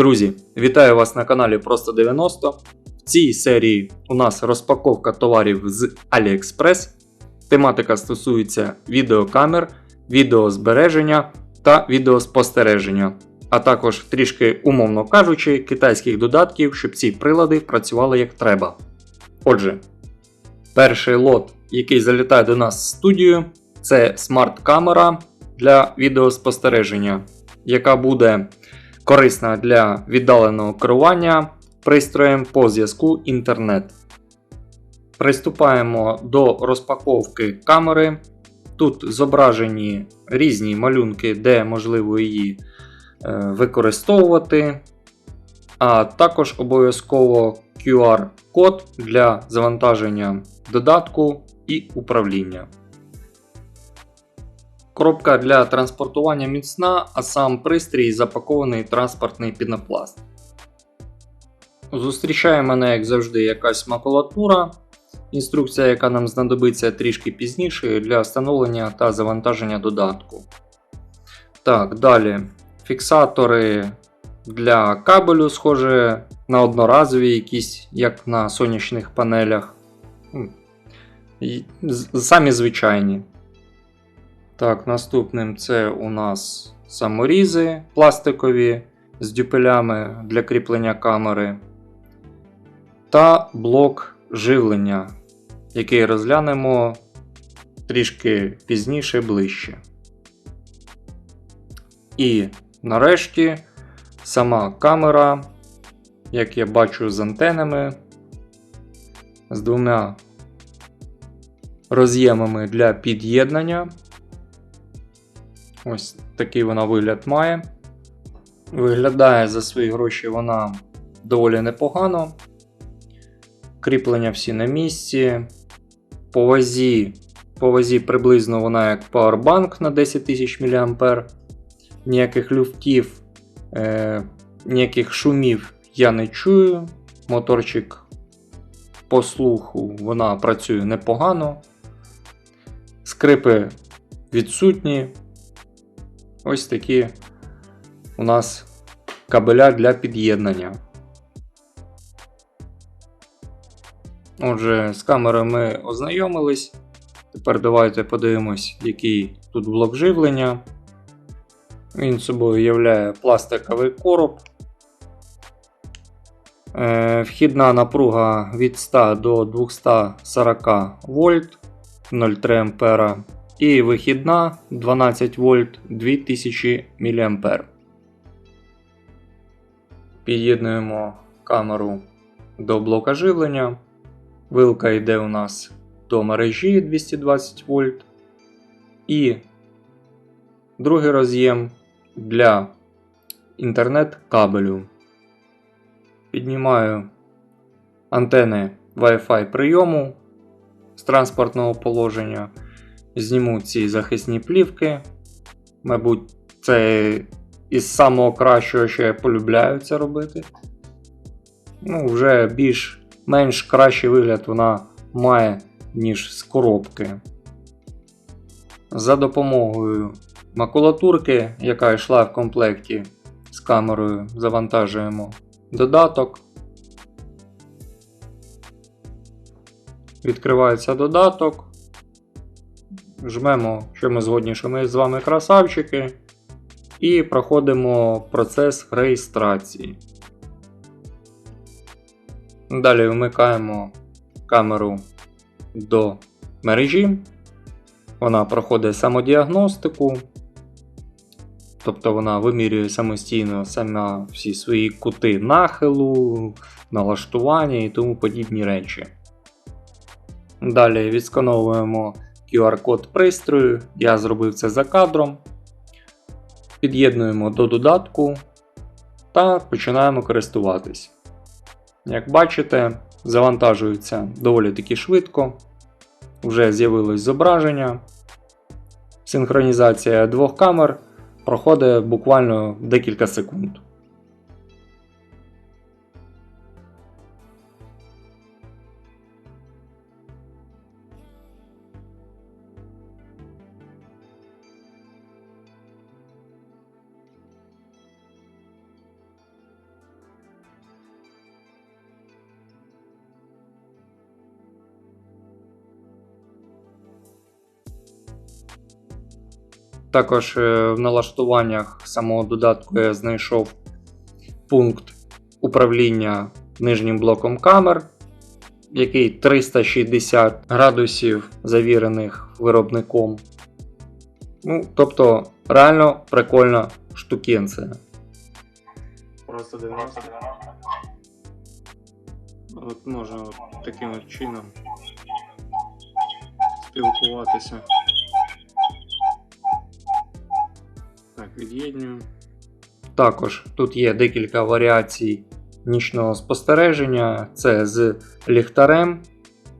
Друзі, вітаю вас на каналі Просто 90. В цій серії у нас розпаковка товарів з AliExpress. Тематика стосується відеокамер, відеозбереження та відеоспостереження, а також трішки, умовно кажучи, китайських додатків, щоб ці прилади працювали як треба. Отже, перший лот, який залітає до нас в студію, це смарт-камера для відеоспостереження, яка буде корисна для віддаленого керування пристроєм по зв'язку інтернет. Приступаємо до розпаковки камери. Тут зображені різні малюнки, де можливо її е, використовувати, а також обов'язково QR-код для завантаження додатку і управління. Коробка для транспортування міцна, а сам пристрій запакований транспортний пінопласт. Зустрічає мене, як завжди, якась макулатура. Інструкція, яка нам знадобиться трішки пізніше для встановлення та завантаження додатку. Так, далі. Фіксатори для кабелю, схоже на одноразові, якісь, як на сонячних панелях. Самі звичайні. Так, наступним це у нас саморізи пластикові з дюпелями для кріплення камери. Та блок живлення, який розглянемо трішки пізніше ближче. І нарешті сама камера, як я бачу з антенами, з двома роз'ємами для під'єднання. Ось такий вона вигляд має. Виглядає за свої гроші вона доволі непогано. Кріплення всі на місці. По вазі, по вазі приблизно вона як Powerbank на 10 тисяч мА. Ніяких люфтів, е, ніяких шумів я не чую. Моторчик по слуху вона працює непогано. Скрипи відсутні. Ось такі у нас кабеля для під'єднання. Отже, з камерою ми ознайомились. Тепер давайте подивимось, який тут блок живлення. Він собою являє пластиковий короб. Е, вхідна напруга від 100 до 240 вольт 0,3 А і вихідна 12 вольт 2000 мА. Під'єднуємо камеру до блока живлення. Вилка йде у нас до мережі 220 вольт. І другий роз'єм для інтернет-кабелю. Піднімаю антени Wi-Fi прийому з транспортного положення. Зніму ці захисні плівки. Мабуть, це із самого кращого, що я полюбляю це робити. Ну, Вже більш-менш кращий вигляд вона має, ніж з коробки. За допомогою макулатурки, яка йшла в комплекті з камерою, завантажуємо додаток. Відкривається додаток. Жмемо, що ми згодні, що ми з вами красавчики. І проходимо процес реєстрації. Далі вмикаємо камеру до мережі. Вона проходить самодіагностику. Тобто вона вимірює самостійно сама всі свої кути нахилу, налаштування і тому подібні речі. Далі відскановуємо QR-код пристрою. Я зробив це за кадром. Під'єднуємо до додатку та починаємо користуватись. Як бачите, завантажується доволі таки швидко. Вже з'явилось зображення. Синхронізація двох камер проходить буквально декілька секунд. Також е, в налаштуваннях самого додатку я знайшов пункт управління нижнім блоком камер, який 360 градусів завірених виробником. Ну, тобто, реально прикольна штукенція. Просто 90. От можна от таким чином спілкуватися. Від'єднюю. Також тут є декілька варіацій нічного спостереження. Це з ліхтарем,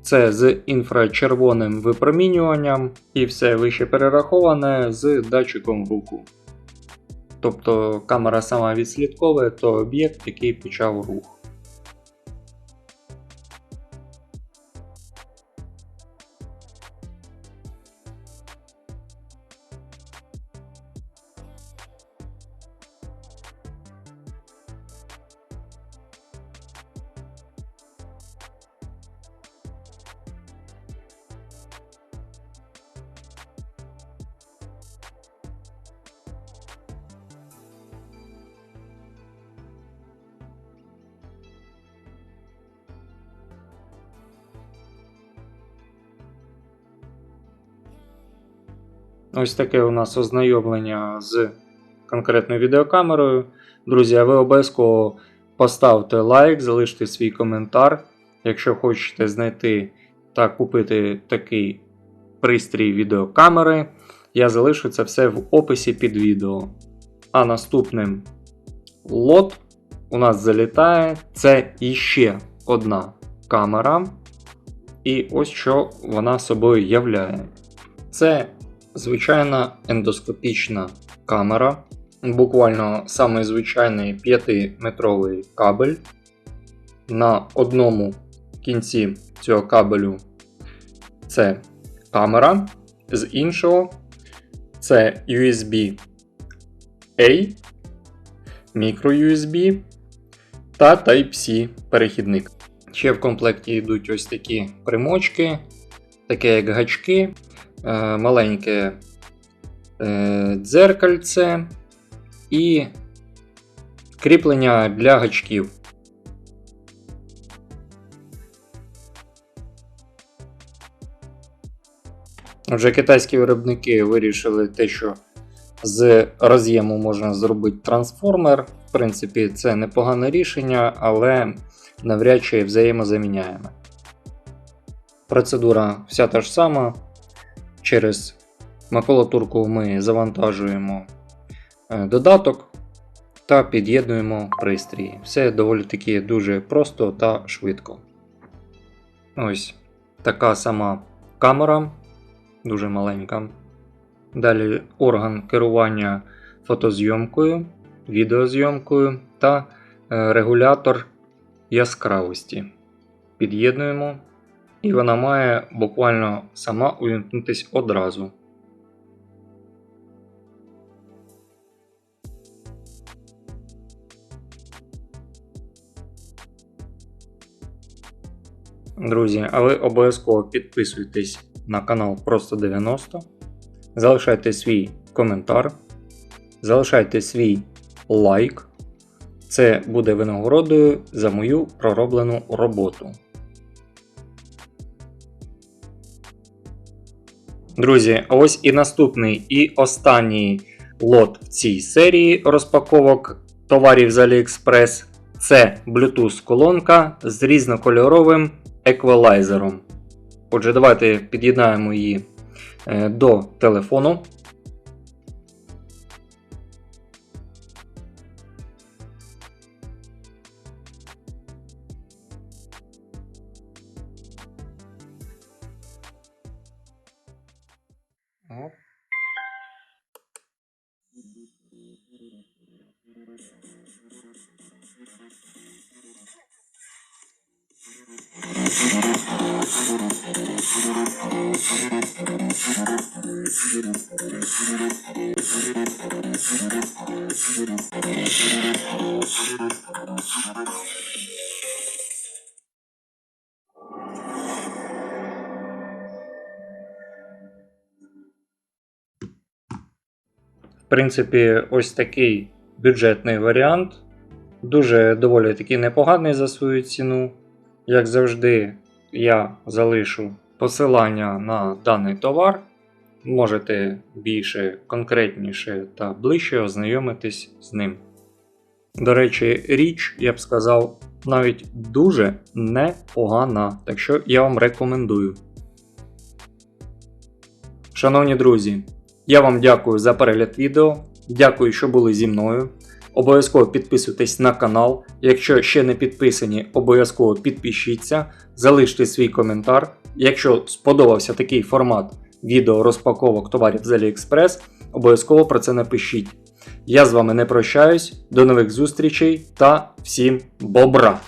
це з інфрачервоним випромінюванням і все вище перераховане з датчиком руху. Тобто камера сама відслідковує той об'єкт, який почав рух. Ось таке у нас ознайомлення з конкретною відеокамерою. Друзі, ви обов'язково поставте лайк, залиште свій коментар. Якщо хочете знайти та купити такий пристрій відеокамери, я залишу це все в описі під відео. А наступним лот у нас залітає це іще одна камера. І ось що вона собою являє. Це звичайна ендоскопічна камера, буквально самий звичайний 5-метровий кабель. На одному кінці цього кабелю це камера, з іншого це USB A, microUSB та Type-C перехідник. Ще в комплекті йдуть ось такі примочки, таке як гачки, маленьке е, дзеркальце і кріплення для гачків. Отже, китайські виробники вирішили те, що з роз'єму можна зробити трансформер. В принципі, це непогане рішення, але навряд чи взаємозаміняємо. Процедура вся та ж сама. Через макулатурку ми завантажуємо е, додаток та під'єднуємо пристрій. Все доволі таки дуже просто та швидко. Ось така сама камера, дуже маленька. Далі орган керування фотозйомкою, відеозйомкою та е, регулятор яскравості. Під'єднуємо, і вона має буквально сама увімкнутись одразу. Друзі, а ви обов'язково підписуйтесь на канал Просто 90. Залишайте свій коментар, залишайте свій лайк. Це буде винагородою за мою пророблену роботу. Друзі, ось і наступний і останній лот в цій серії розпаковок товарів з AliExpress це Bluetooth колонка з різнокольоровим еквалайзером. Отже, давайте під'єднаємо її е, до телефону. В принципі, ось такий бюджетний варіант. Дуже доволі таки непоганий за свою ціну, як завжди я залишу посилання на даний товар. Можете більше, конкретніше та ближче ознайомитись з ним. До речі, річ, я б сказав, навіть дуже непогана, так що я вам рекомендую. Шановні друзі, я вам дякую за перегляд відео. Дякую, що були зі мною. Обов'язково підписуйтесь на канал. Якщо ще не підписані, обов'язково підпишіться, залиште свій коментар. Якщо сподобався такий формат відео розпаковок товарів з AliExpress, обов'язково про це напишіть. Я з вами не прощаюсь, до нових зустрічей та всім бобра!